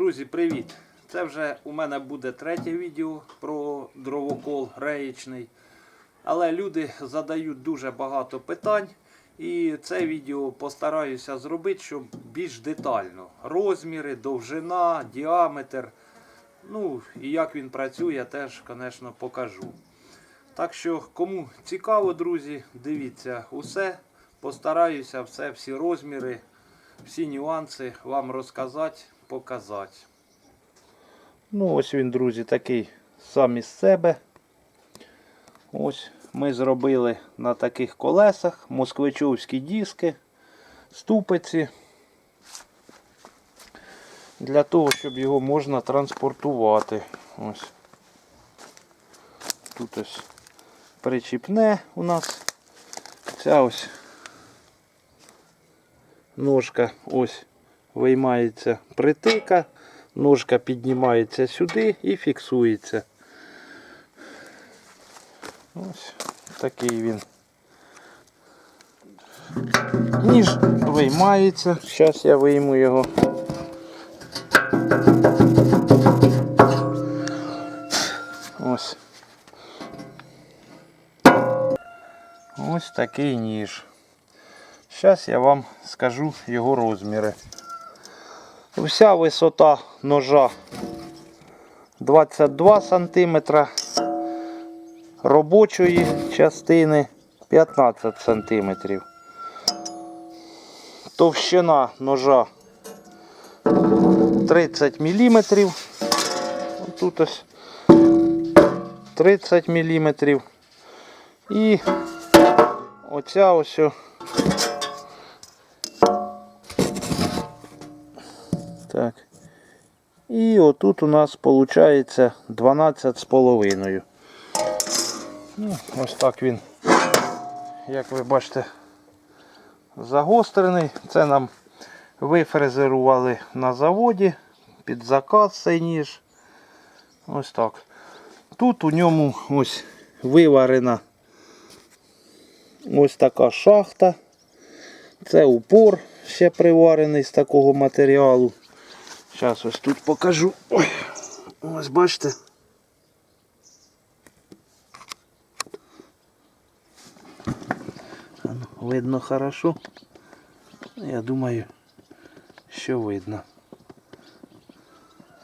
Друзі, привіт! Це вже у мене буде третє відео про дровокол реєчний. Але люди задають дуже багато питань. І це відео постараюся зробити, щоб більш детально. Розміри, довжина, діаметр. Ну і як він працює, теж, звісно, покажу. Так що, кому цікаво, друзі, дивіться усе. Постараюся все, всі розміри, всі нюанси вам розказати, показати. Ну, ось він, друзі, такий сам із себе. Ось ми зробили на таких колесах москвичовські диски, ступиці. Для того, щоб його можна транспортувати. Ось. Тут ось причіпне у нас. Ця ось ножка ось виймається притика, ножка піднімається сюди і фіксується. Ось такий він. Ніж виймається. Зараз я вийму його. Ось. Ось такий ніж. Зараз я вам скажу його розміри. Вся висота ножа 22 см, робочої частини 15 см. Товщина ножа 30 мм. Тут ось 30 мм. І оця ось І отут у нас виходить 12 з половиною. Ну, ось так він, як ви бачите, загострений. Це нам вифрезерували на заводі під заказ цей ніж. Ось так. Тут у ньому ось виварена ось така шахта. Це упор ще приварений з такого матеріалу. Зараз ось тут покажу. Ой, ось бачите. Видно хорошо. Я думаю, що видно.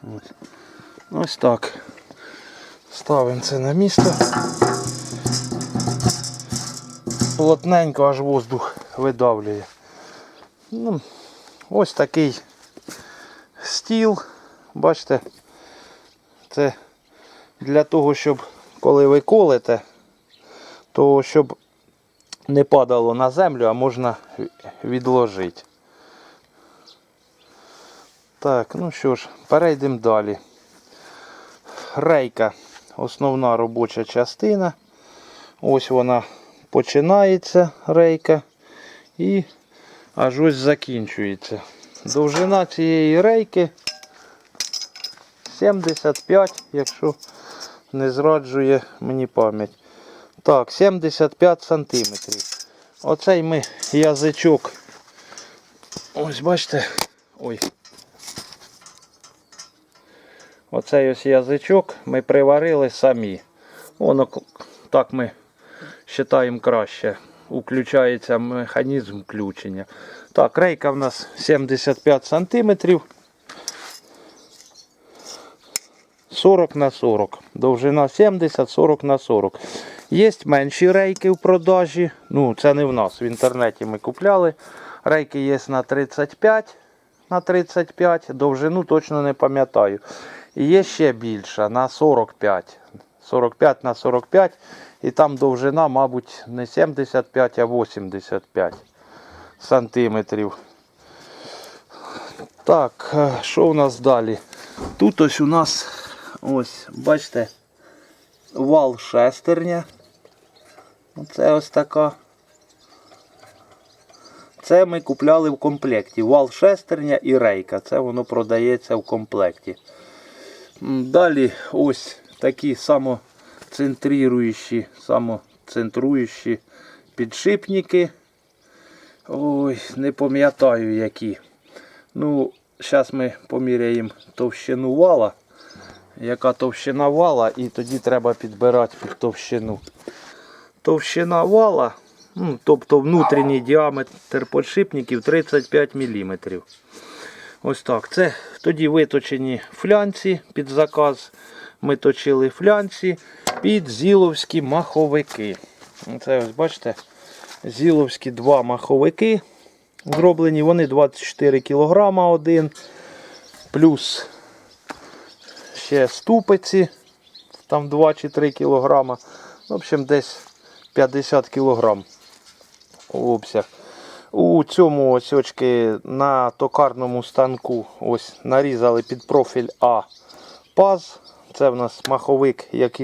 Ось, ось так. Ставимо це на місце. Плотненько аж воздух видавлює. Ну, ось такий стіл. Бачите, це для того, щоб коли ви колите, то щоб не падало на землю, а можна відложити. Так, ну що ж, перейдемо далі. Рейка, основна робоча частина. Ось вона починається рейка і аж ось закінчується. Довжина цієї рейки 75, якщо не зраджує мені пам'ять. Так, 75 сантиметрів. Оцей ми язичок. Ось бачите. Ой. Оцей ось язичок ми приварили самі. Воно так ми вважаємо краще. Включається механізм включення. Так, рейка в нас 75 сантиметрів. 40 на 40. Довжина 70, 40 на 40. Є менші рейки в продажі. Ну, це не в нас. В інтернеті ми купляли. Рейки є на 35 на 35. Довжину точно не пам'ятаю. І є ще більша на 45. 45 на 45. І там довжина, мабуть, не 75, а 85 сантиметрів. Так, е, що у нас далі? Тут ось у нас, ось, бачите, вал шестерня. Оце ось така. Це ми купляли в комплекті. Вал шестерня і рейка. Це воно продається в комплекті. Далі ось такі самоцентруючі, самоцентруючі підшипники. Ой, не пам'ятаю які. Ну, зараз ми поміряємо товщину вала. Яка товщина вала, і тоді треба підбирати під товщину. Товщина вала, ну, тобто внутрішній діаметр подшипників 35 мм. Ось так. Це тоді виточені флянці під заказ. Ми точили флянці під зіловські маховики. Це ось бачите, зіловські два маховики зроблені. Вони 24 кг один. Плюс ще ступиці, там 2 чи 3 кг. В общем, десь 50 кг обсяг. У цьому ось очки на токарному станку ось нарізали під профіль А паз. Це в нас маховик, як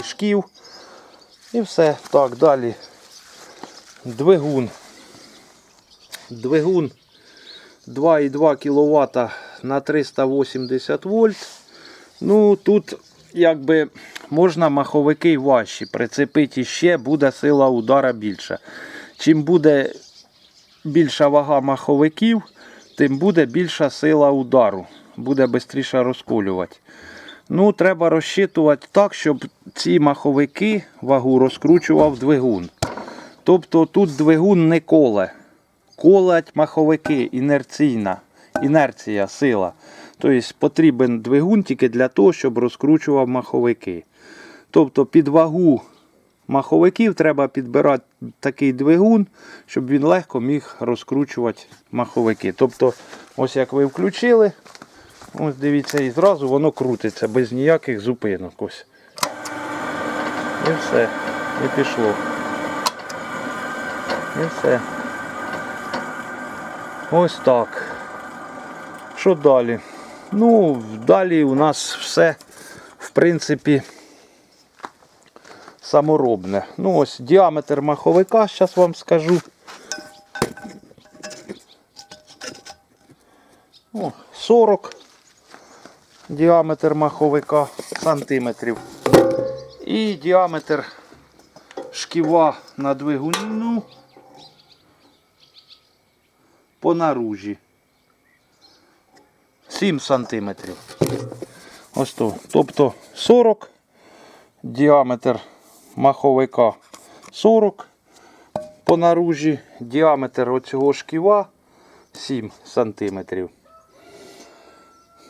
і все. Так, далі. Двигун. Двигун 2,2 кВт на 380 вольт. Ну, тут якби можна маховики важчі. Прицепити ще буде сила удара більша. Чим буде більша вага маховиків, тим буде більша сила удару. Буде швидше розколювати. Ну, треба розчитувати так, щоб ці маховики вагу розкручував двигун. Тобто тут двигун не коле. Колять маховики, інерційна, інерція, сила. Тобто потрібен двигун тільки для того, щоб розкручував маховики. Тобто під вагу маховиків треба підбирати такий двигун, щоб він легко міг розкручувати маховики. Тобто, ось як ви включили, ось дивіться, і зразу воно крутиться без ніяких зупинок. Ось. І все. І пішло. І все. Ось так. Що далі? Ну, далі у нас все, в принципі, саморобне. Ну, ось діаметр маховика, зараз вам скажу. О, 40 діаметр маховика сантиметрів. І діаметр шківа на двигуну по наружі. 7 сантиметрів. Ось то. Тобто 40 діаметр маховика 40 по наружі, діаметр оцього шківа 7 сантиметрів.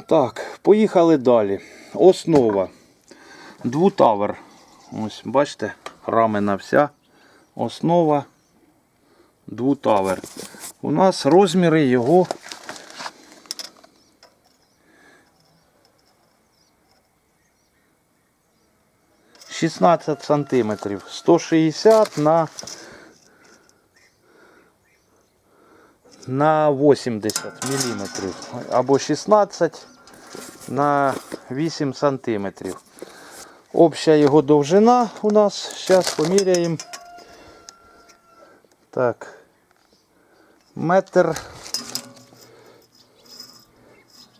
Так, поїхали далі. Основа. Двутавер. Ось, бачите, рамена вся. Основа. Двутавер. У нас розміри його Шістнадцять сантиметрів. 160 на на 80 міліметрів. Або 16 на 8 сантиметрів. Обща його довжина у нас. Зараз поміряємо. Так. Метр.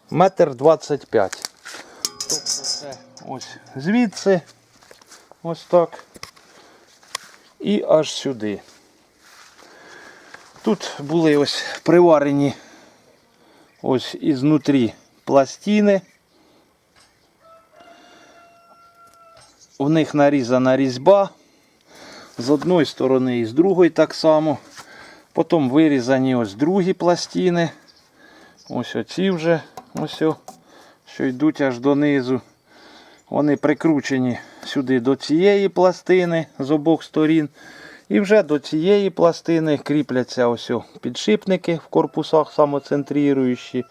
Метр 25. Тобто це ось звідси. Ось так. І аж сюди. Тут були ось приварені ось ізнутрі пластини. У них нарізана різьба. З одної сторони і з другої так само. Потім вирізані ось другі пластини. Ось оці вже, ось що йдуть аж донизу. Вони прикручені сюди до цієї пластини з обох сторін. І вже до цієї пластини кріпляться ось підшипники в корпусах самоцентріруючі.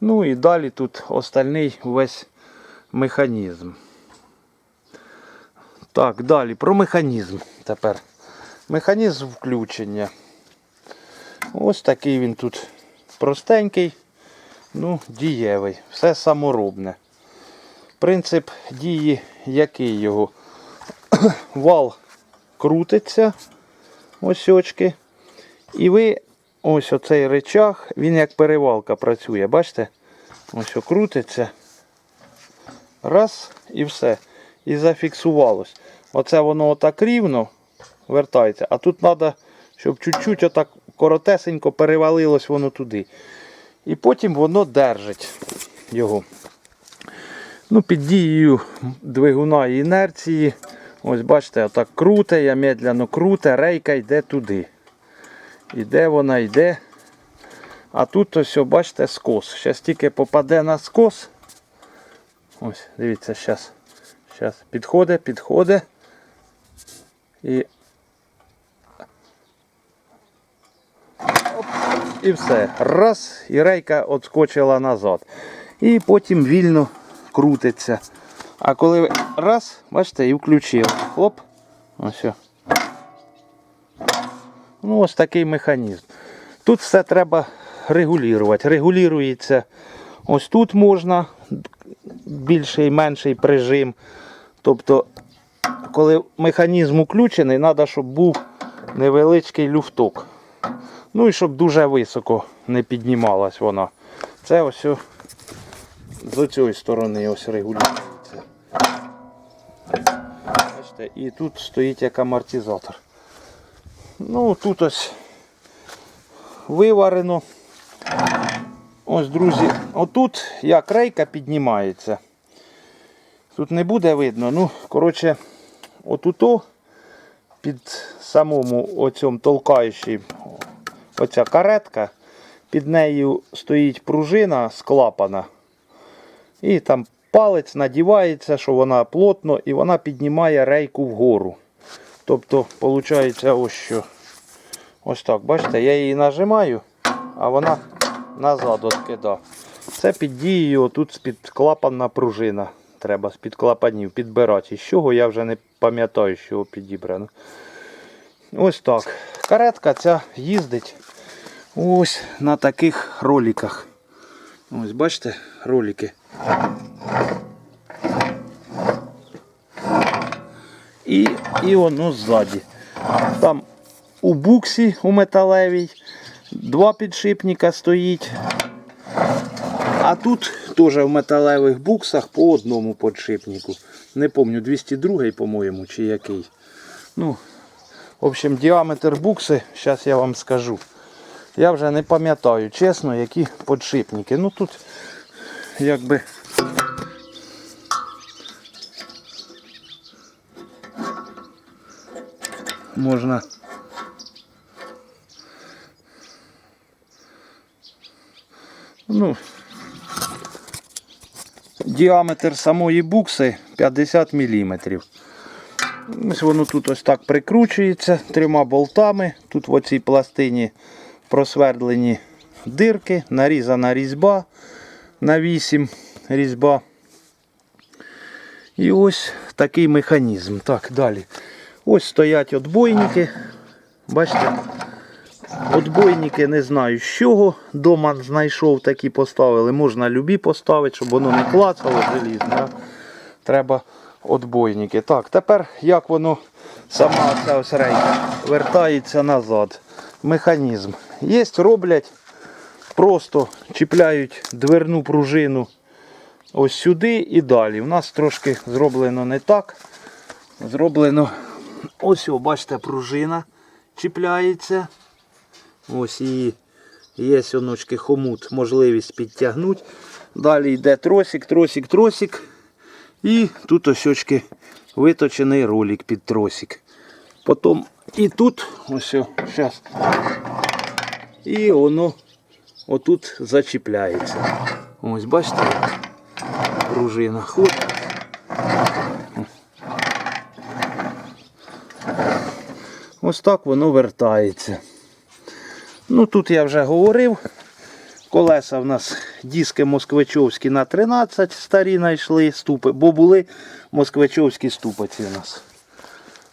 Ну і далі тут остальний весь механізм. Так, далі про механізм тепер. Механізм включення. Ось такий він тут простенький, ну, дієвий, все саморобне. Принцип дії який його? Вал крутиться, ось очки. І ви ось оцей речах, він як перевалка працює, бачите? Ось крутиться. Раз і все. І зафіксувалось. Оце воно отак рівно вертається, а тут треба, щоб чуть-чуть отак коротесенько перевалилось воно туди. І потім воно держить його. Ну, під дією двигуна і інерції. Ось бачите, отак круте, я медленно круте, рейка йде туди. Іде вона йде. А тут ось, бачите, скос. Зараз тільки попаде на скос. Ось, дивіться, зараз. Зараз підходить, підходить. І. Оп, і все. Раз, і рейка отскочила назад. І потім вільно крутиться. А коли раз, бачите, і включили. Хлоп. Ось. Ну, ось такий механізм. Тут все треба регулювати. Регулюється ось тут можна більший менший прижим. Тобто, коли механізм включений, треба, щоб був невеличкий люфток. Ну і щоб дуже високо не піднімалась вона. Це ось з цієї сторони ось регулюється. Бачите, і тут стоїть як амортизатор. Ну, тут ось виварено. Ось, друзі, отут як рейка піднімається. Тут не буде видно. Ну, коротше, отуто під самому оцьому толкаючій оця каретка. Під нею стоїть пружина з клапана. І там палець надівається, що вона плотно, і вона піднімає рейку вгору. Тобто, виходить, ось що. Ось так, бачите, я її нажимаю, а вона назад откида. Це під дією тут з-під клапанна пружина. Треба з-під клапанів підбирати. З чого я вже не пам'ятаю, з чого підібрано. Ось так. Каретка ця їздить ось на таких роликах. Ось бачите, ролики. І, і воно ззаді. Там у буксі у металевій два підшипника стоїть. А тут теж в металевих буксах по одному підшипнику. Не пам'ятаю, 202 по-моєму, чи який. Ну, в общем, діаметр букси, зараз я вам скажу. Я вже не пам'ятаю, чесно, які підшипники. Ну тут якби. Можна. Ну, діаметр самої букси 50 мм. Ось воно тут ось так прикручується трьома болтами. Тут в оцій пластині просвердлені дирки, нарізана різьба на 8 різьба. І ось такий механізм. Так, далі. Ось стоять отбойники. Бачите? Отбойники не знаю з чого. Дома знайшов такі поставили. Можна любі поставити, щоб воно не клацало желізно. а Треба отбойники. Так, тепер як воно сама ця ось рейка вертається назад. Механізм. Є, роблять, просто чіпляють дверну пружину ось сюди і далі. У нас трошки зроблено не так. Зроблено ось, бачите, пружина чіпляється. Ось і є оночки хомут, можливість підтягнути. Далі йде тросик, тросик, тросик. І тут ось виточений ролик під тросик. Потім і тут, ось, зараз. І воно отут зачіпляється. Ось, бачите, пружина. Хоп. Ось так воно вертається. Ну тут я вже говорив. Колеса в нас диски москвичовські на 13 старі знайшли ступи, бо були москвичовські ступиці у нас.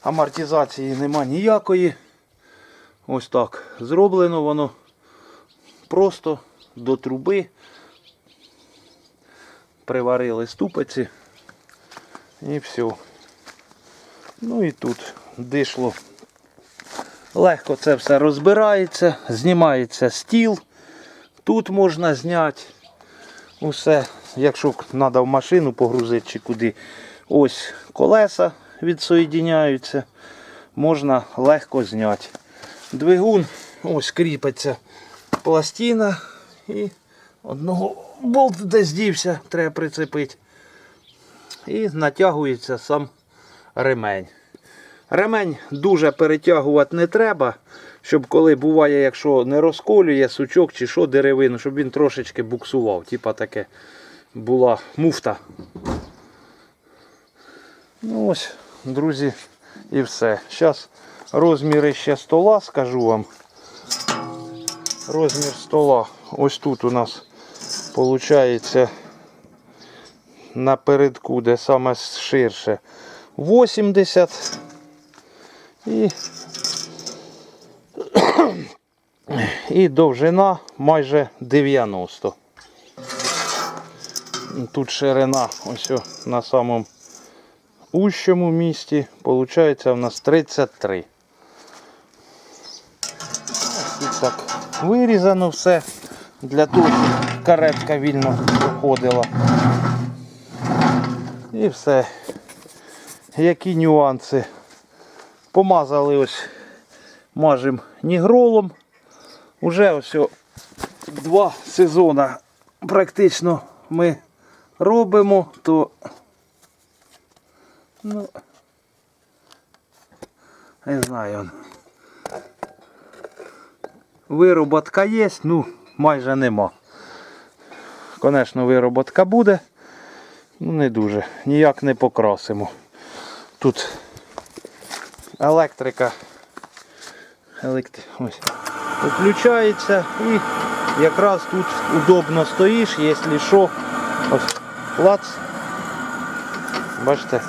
Амортизації нема ніякої. Ось так зроблено воно просто до труби. Приварили ступиці і все. Ну і тут дишло. Легко це все розбирається, знімається стіл. Тут можна зняти усе, якщо треба в машину погрузити чи куди. Ось колеса відсоєдіняються, можна легко зняти. Двигун, ось кріпиться пластина і Одного болт десь дівся, треба прицепити. І натягується сам ремень. Ремень дуже перетягувати не треба, щоб коли буває, якщо не розколює сучок чи що деревину, щоб він трошечки буксував. Типа таке була муфта. Ну ось, друзі, і все. Зараз розміри ще стола скажу вам. Розмір стола ось тут у нас виходить напередку, де саме ширше 80 і, і довжина майже 90. Тут ширина ось на самому ущому місці виходить у нас 33. Тут так вирізано все для того, щоб каретка вільно проходила. І все. Які нюанси? Помазали ось мажем нігролом. Уже ось два сезони практично ми робимо, то ну не знаю. Вироботка є, ну майже нема. Звісно, вироботка буде. Ну не дуже. Ніяк не покрасимо. Тут електрика електри... Ось. включається і якраз тут удобно стоїш, якщо що, ось плац. Бачите,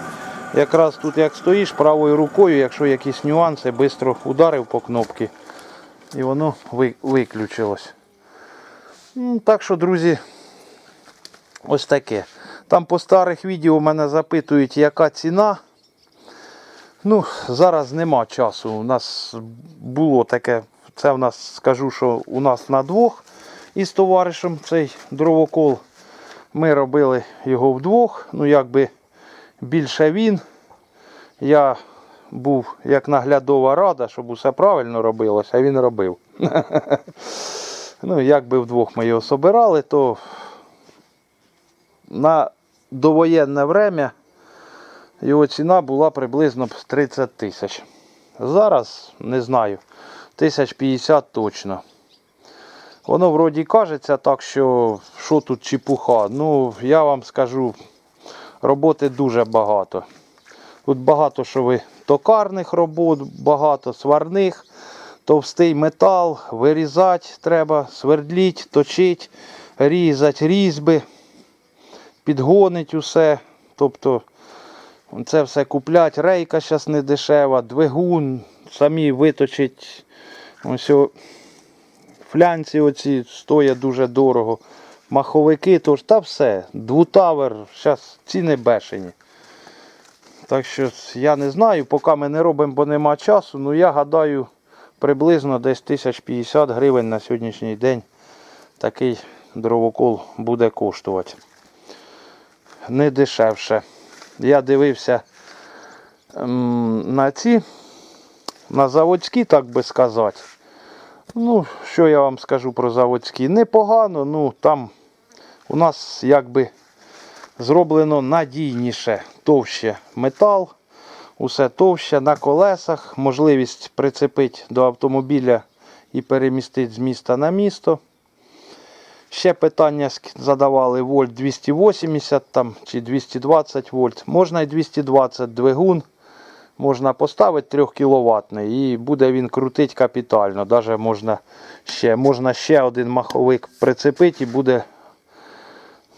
якраз тут як стоїш правою рукою, якщо якісь нюанси, швидко ударив по кнопці і воно ви- виключилось. Ну, Так що, друзі, ось таке. Там по старих відео мене запитують, яка ціна. Ну, зараз нема часу. У нас було таке, це в нас скажу, що у нас на двох із товаришем цей дровокол. Ми робили його вдвох. Ну, якби більше він. Я був як наглядова рада, щоб усе правильно робилося, а він робив. ну, якби вдвох ми його собирали, то на довоєнне время його ціна була приблизно 30 тисяч. Зараз не знаю, тисяч 50 точно. Воно вроді кажеться так, що що тут чепуха. Ну, я вам скажу, роботи дуже багато. Тут багато що ви токарних робот, багато сварних, товстий метал, вирізати треба, свердліть, точить, різати різьби, підгонить усе. Тобто це все куплять. Рейка зараз не дешева, двигун, самі виточить. Ось о, флянці оці стоять дуже дорого. Маховики, тож та все. Двутавер, зараз ціни бешені. Так що я не знаю, поки ми не робимо, бо нема часу. Ну я гадаю, приблизно десь 1050 гривень на сьогоднішній день такий дровокол буде коштувати. Не дешевше. Я дивився ем, на ці, на заводські, так би сказати. Ну, що я вам скажу про заводські? Непогано, ну там у нас якби зроблено надійніше, товще метал, усе товще на колесах, можливість прицепити до автомобіля і перемістити з міста на місто. Ще питання задавали вольт 280 там, чи 220 вольт. Можна і 220 двигун. Можна поставити 3 кВт і буде він крутить капітально. Даже можна ще, можна ще один маховик прицепити і буде,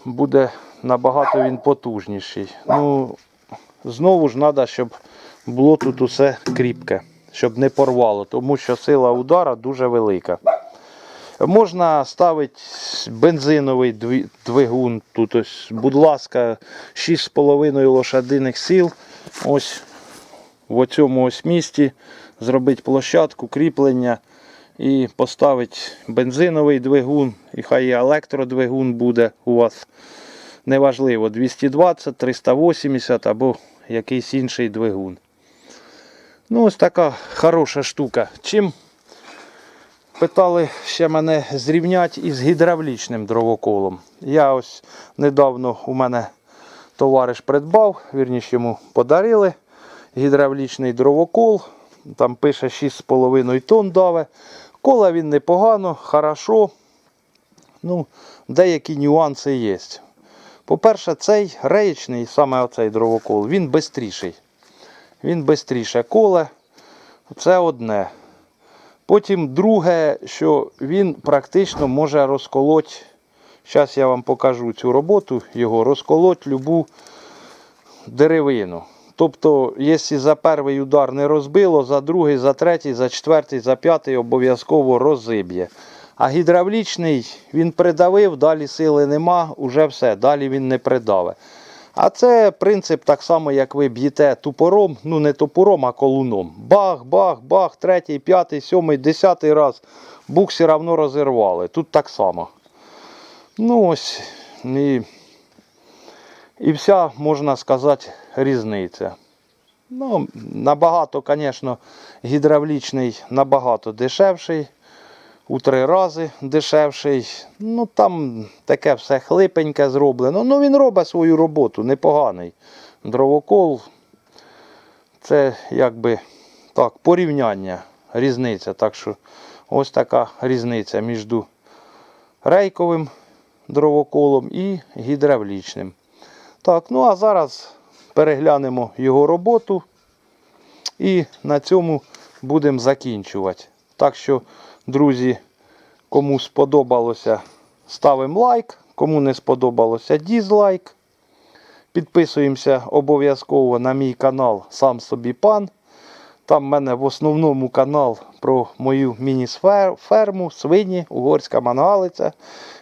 буде набагато він потужніший. Ну, знову ж треба, щоб було тут усе кріпке, щоб не порвало, тому що сила удара дуже велика. Можна ставити бензиновий двигун. Тут ось, будь ласка, 6,5 лошадиних сил. Ось в цьому ось місці зробити площадку, кріплення і поставити бензиновий двигун, і хай і електродвигун буде у вас. Неважливо, 220, 380 або якийсь інший двигун. Ну, ось така хороша штука. Чим Питали ще мене зрівняти із гідравлічним дровоколом. Я ось недавно у мене товариш придбав, вірніше йому подарили гідравлічний дровокол. Там пише 6,5 тонн даве. Кола він непогано, хорошо. Ну, деякі нюанси є. По-перше, цей реєчний, саме оцей дровокол, він бистріший. Він бистріше коле. Це одне. Потім друге, що він практично може розколоти. Зараз я вам покажу цю роботу, його розколоть любу деревину. Тобто, якщо за перший удар не розбило, за другий, за третій, за четвертий, за п'ятий обов'язково розиб'є. А гідравлічний він придавив, далі сили нема, уже все, далі він не придаве. А це принцип так само, як ви б'єте тупором, ну не топором, а колуном. Бах, бах, бах, третій, п'ятий, сьомий, десятий раз. Бук все одно розірвали. Тут так само. Ну ось. І, і вся, можна сказати, різниця. Ну, набагато, звісно, гідравлічний набагато дешевший. У три рази дешевший. Ну там таке все хлипеньке зроблено. Ну він робить свою роботу, непоганий. Дровокол. Це якби так, порівняння, різниця. Так що ось така різниця між рейковим дровоколом і гідравлічним. Так, ну а зараз переглянемо його роботу і на цьому будемо закінчувати. Так що, друзі, кому сподобалося, ставимо лайк. Кому не сподобалося, дізлайк. Підписуємося обов'язково на мій канал Сам собі пан. Там в мене в основному канал про мою міні-ферму, свині, угорська мангалиця.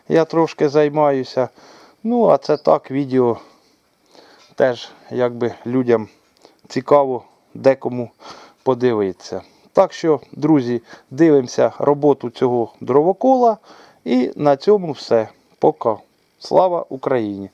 Я трошки займаюся. Ну, а це так, відео теж якби людям цікаво декому подивитися. Так що, друзі, дивимося роботу цього дровокола. І на цьому все. Пока. Слава Україні!